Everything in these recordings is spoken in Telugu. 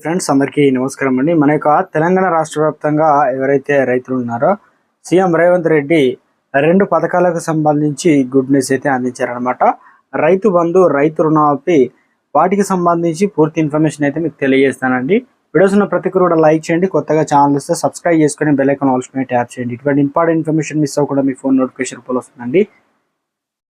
ఫ్రెండ్స్ అందరికీ నమస్కారం అండి. మన యొక్క తెలంగాణ రాష్ట్ర వ్యాప్తంగా ఎవరైతే రైతులు ఉన్నారో సీఎం రేవంత్ రెడ్డి రెండు పథకాలకు సంబంధించి గుడ్ న్యూస్ అయితే అందించారనమాట రైతు బంధు రైతు రుణమాఫీ వాటికి సంబంధించి పూర్తి ఇన్ఫర్మేషన్ అయితే మీకు తెలియజేస్తానండి. వీడియోస్ ఉన్న ప్రతి కూడా లైక్ చేయండి. కొత్తగా ఛానల్ ఇస్తే సబ్స్క్రైబ్ చేసుకొని బెల్లైకన్ ఆల్స్మే ట్యాప్ చేయండి. ఇటువంటి ఇంపార్టెంట్ ఇన్ఫర్మేషన్ మిస్ అవ్వకుండా మీ ఫోన్ నోటిఫికేషన్ రూపంలో వస్తుందండి.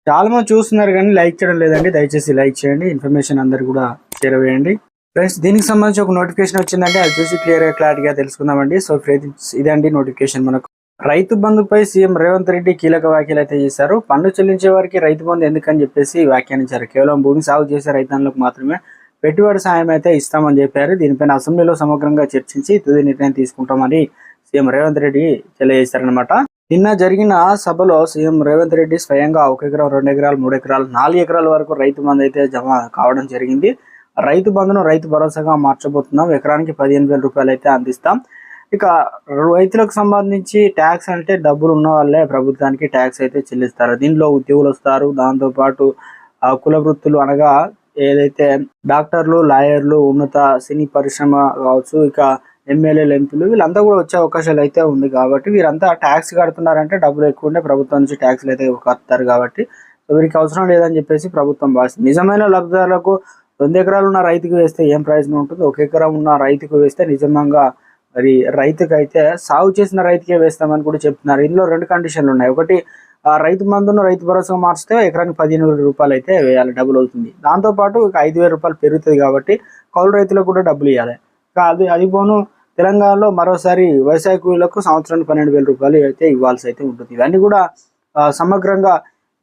చాలా మంది చూస్తున్నారు కానీ లైక్ చేయడం లేదండి. దయచేసి లైక్ చేయండి. ఇన్ఫర్మేషన్ అందరు కూడా చేరవేయండి ఫ్రెండ్స్ దీనికి సంబంధించి ఒక నోటిఫికేషన్ వచ్చిందంటే అది చూసి క్లియర్ క్లారిటీగా తెలుసుకుందామండి. సో ఫ్రెండ్స్ ఇదండి నోటిఫికేషన్ మనకు. రైతు బంధుపై సీఎం రేవంత్ రెడ్డి కీలక వ్యాఖ్యలు అయితే చేశారు. పన్ను చెల్లించే వారికి రైతు బంధు ఎందుకని చెప్పేసి వ్యాఖ్యానించారు. కేవలం భూమి సాగు చేసే రైతాంగులకు మాత్రమే పెట్టుబడి సాయం అయితే ఇస్తామని చెప్పారు. దీనిపైన అసెంబ్లీలో సమగ్రంగా చర్చించి తుది నిర్ణయం తీసుకుంటామని సీఎం రేవంత్ రెడ్డి తెలియజేశారనమాట నిన్న జరిగిన సభలో సీఎం రేవంత్ రెడ్డి స్వయంగా ఒక ఎకరం రెండు ఎకరాలు మూడు ఎకరాలు నాలుగు ఎకరాల వరకు రైతు బంధు అయితే జమ కావడం జరిగింది. రైతు బంధును రైతు భరోసాగా మార్చబోతున్నాం. ఎకరానికి పదిహేను వేల రూపాయలు అయితే అందిస్తాం. ఇక రైతులకు సంబంధించి ట్యాక్స్ అంటే డబ్బులు ఉన్న వాళ్ళే ప్రభుత్వానికి ట్యాక్స్ అయితే చెల్లిస్తారు. దీనిలో ఉద్యోగులు వస్తారు. దాంతోపాటు ఆ కుల వృత్తులు అనగా ఏదైతే డాక్టర్లు లాయర్లు ఉన్నత సినీ పరిశ్రమ కావచ్చు ఇక ఎమ్మెల్యేలు ఎంపీలు వీళ్ళంతా కూడా వచ్చే అవకాశాలు అయితే ఉంది కాబట్టి వీరంతా ట్యాక్స్ కడుతున్నారంటే డబ్బులు ఎక్కువ ఉంటే ప్రభుత్వం నుంచి ట్యాక్స్లు అయితే కడతారు కాబట్టి వీరికి అవసరం లేదని చెప్పేసి ప్రభుత్వం భావిస్తుంది. నిజమైన లబ్ధిదారులకు రెండు ఎకరాలు ఉన్న రైతుకు వేస్తే ఏం ప్రయోజనం ఉంటుంది? ఒక ఎకరం ఉన్న రైతుకు వేస్తే నిజంగా మరి రైతుకు అయితే సాగు చేసిన రైతుకే వేస్తామని కూడా చెప్తున్నారు. ఇందులో రెండు కండిషన్లు ఉన్నాయి. ఒకటి ఆ రైతు మందును రైతు భరోసా మార్చితే ఎకరానికి పదిహేను వేల రూపాయలు అయితే వేయాలి డబ్బులు అవుతుంది. దాంతోపాటు ఇక ఐదు వేల రూపాయలు పెరుగుతుంది కాబట్టి కౌలు రైతులకు కూడా డబ్బులు ఇవ్వాలి. ఇక అది అది పోను తెలంగాణలో మరోసారి వ్యవసాయ కూలీలకు సంవత్సరానికి పన్నెండు వేల రూపాయలు అయితే ఇవ్వాల్సి అయితే ఉంటుంది. ఇవన్నీ కూడా సమగ్రంగా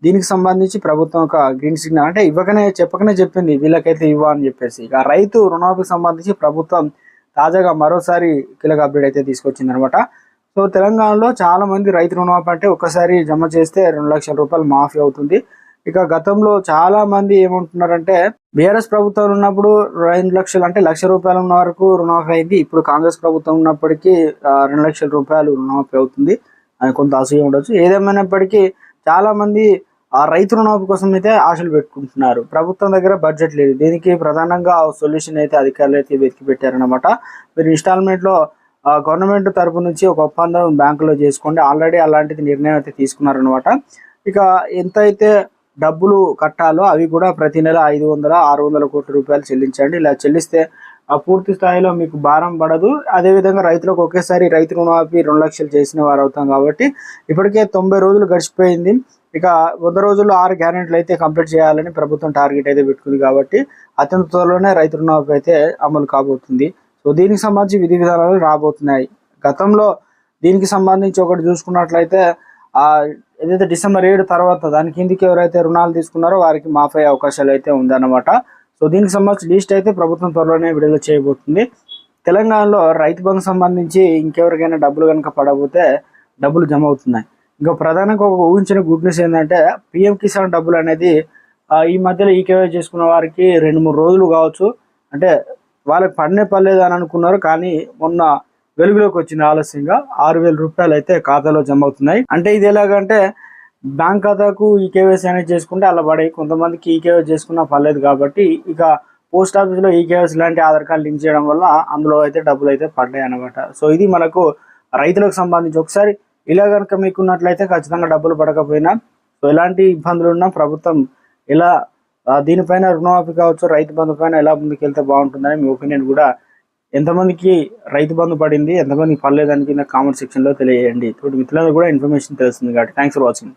దీనికి సంబంధించి ప్రభుత్వం ఒక గ్రీన్ సిగ్నల్ అంటే ఇవ్వకనే చెప్పకనే చెప్పింది. వీళ్ళకైతే ఇవ్వ అని చెప్పేసి. ఇక రైతు రుణాలకు సంబంధించి ప్రభుత్వం తాజాగా మరోసారి కీలక అప్డేట్ అయితే తీసుకొచ్చింది అనమాట సో తెలంగాణలో చాలా మంది రైతు రుణమాఫీ అంటే ఒకసారి జమ చేస్తే రెండు లక్షల రూపాయలు మాఫీ అవుతుంది. ఇక గతంలో చాలా మంది ఏమంటున్నారంటే బీఆర్ఎస్ ప్రభుత్వం ఉన్నప్పుడు రెండు లక్షలు అంటే లక్ష రూపాయలు ఉన్న వరకు రుణమాఫీ అయింది. ఇప్పుడు కాంగ్రెస్ ప్రభుత్వం ఉన్నప్పటికీ రెండు లక్షల రూపాయలు రుణమాఫీ అవుతుంది. అని కొంత అసూయ ఉండొచ్చు. ఏదేమైనప్పటికీ చాలా మంది ఆ రైతు రుణాపు కోసం అయితే ఆశలు పెట్టుకుంటున్నారు. ప్రభుత్వం దగ్గర బడ్జెట్ లేదు. దీనికి ప్రధానంగా సొల్యూషన్ అయితే అధికారులు అయితే వెతికి పెట్టారనమాట మీరు ఇన్స్టాల్మెంట్లో గవర్నమెంట్ తరపు నుంచి ఒక ఒప్పందం బ్యాంకులో చేసుకోండి. ఆల్రెడీ అలాంటిది నిర్ణయం అయితే తీసుకున్నారనమాట ఇక ఎంత అయితే డబ్బులు కట్టాలో అవి కూడా ప్రతి నెల ఐదు వందల ఆరు వందల కోట్ల రూపాయలు చెల్లించండి. ఇలా చెల్లిస్తే పూర్తి స్థాయిలో మీకు భారం పడదు. అదేవిధంగా రైతులకు ఒకేసారి రైతు రుణమాఫీ రెండు లక్షలు చేసిన వారు అవుతాం కాబట్టి ఇప్పటికే తొంభై రోజులు గడిచిపోయింది. ఇక వంద రోజుల్లో ఆరు గ్యారెంటీలు అయితే కంప్లీట్ చేయాలని ప్రభుత్వం టార్గెట్ అయితే పెట్టుకుంది కాబట్టి అత్యంత త్వరలోనే రైతు రుణమాఫీ అయితే అమలు కాబోతుంది. సో దీనికి సంబంధించి విధి విధానాలు రాబోతున్నాయి. గతంలో దీనికి సంబంధించి ఒకటి చూసుకున్నట్లయితే ఆ ఏదైతే డిసెంబర్ ఏడు తర్వాత దాని కిందికి ఎవరైతే రుణాలు తీసుకున్నారో వారికి మాఫీ అయ్యే అవకాశాలు అయితే ఉందన్నమాట. సో దీనికి సంబంధించి లిస్ట్ అయితే ప్రభుత్వం త్వరలోనే విడుదల చేయబోతుంది. తెలంగాణలో రైతు బంధు సంబంధించి ఇంకెవరికైనా డబ్బులు కనుక పడబోతే డబ్బులు జమ అవుతున్నాయి. ఇంకా ప్రధానంగా ఒక ఊహించిన గుడ్ న్యూస్ ఏంటంటే పిఎం కిసాన్ డబ్బులు అనేది ఈ మధ్యలో ఈకేవై చేసుకున్న వారికి రెండు మూడు రోజులు కావచ్చు. అంటే వాళ్ళకి పడనే పడలేదు అని అనుకున్నారు కానీ మొన్న వెలుగులోకి వచ్చిన ఆలస్యంగా. ఆరు వేల రూపాయలు అయితే ఖాతాలో జమ అవుతున్నాయి. అంటే ఇది ఎలాగంటే బ్యాంక్ ఖాతాకు ఈ కేవైసీ అనేది చేసుకుంటే అలా పడే. కొంతమందికి ఈ కేవైసీ చేసుకున్నా పర్లేదు కాబట్టి ఇక పోస్ట్ ఆఫీస్లో ఈ కేవైసీ లాంటి ఆధార్ కార్డు లింక్ చేయడం వల్ల అందులో అయితే డబ్బులు అయితే పడ్డాయి అనమాట సో ఇది మనకు రైతులకు సంబంధించి ఒకసారి ఇలా కనుక మీకున్నట్లయితే ఖచ్చితంగా డబ్బులు పడకపోయినా సో ఎలాంటి ఇబ్బందులు ఉన్నా ప్రభుత్వం ఎలా దీనిపైన రుణమాఫీ కావచ్చు రైతు బంధు పైన ఎలా ముందుకెళ్తే బాగుంటుందని మీ ఒపీనియన్ కూడా ఎంతమందికి రైతు బంధు పడింది ఎంతమందికి పడలేదని కింద కామెంట్ సెక్షన్లో తెలియజేయండి. ఇప్పుడు మిత్రులందరూ కూడా ఇన్ఫర్మేషన్ తెలుస్తుంది కాబట్టి థ్యాంక్స్ ఫర్ వాచింగ్.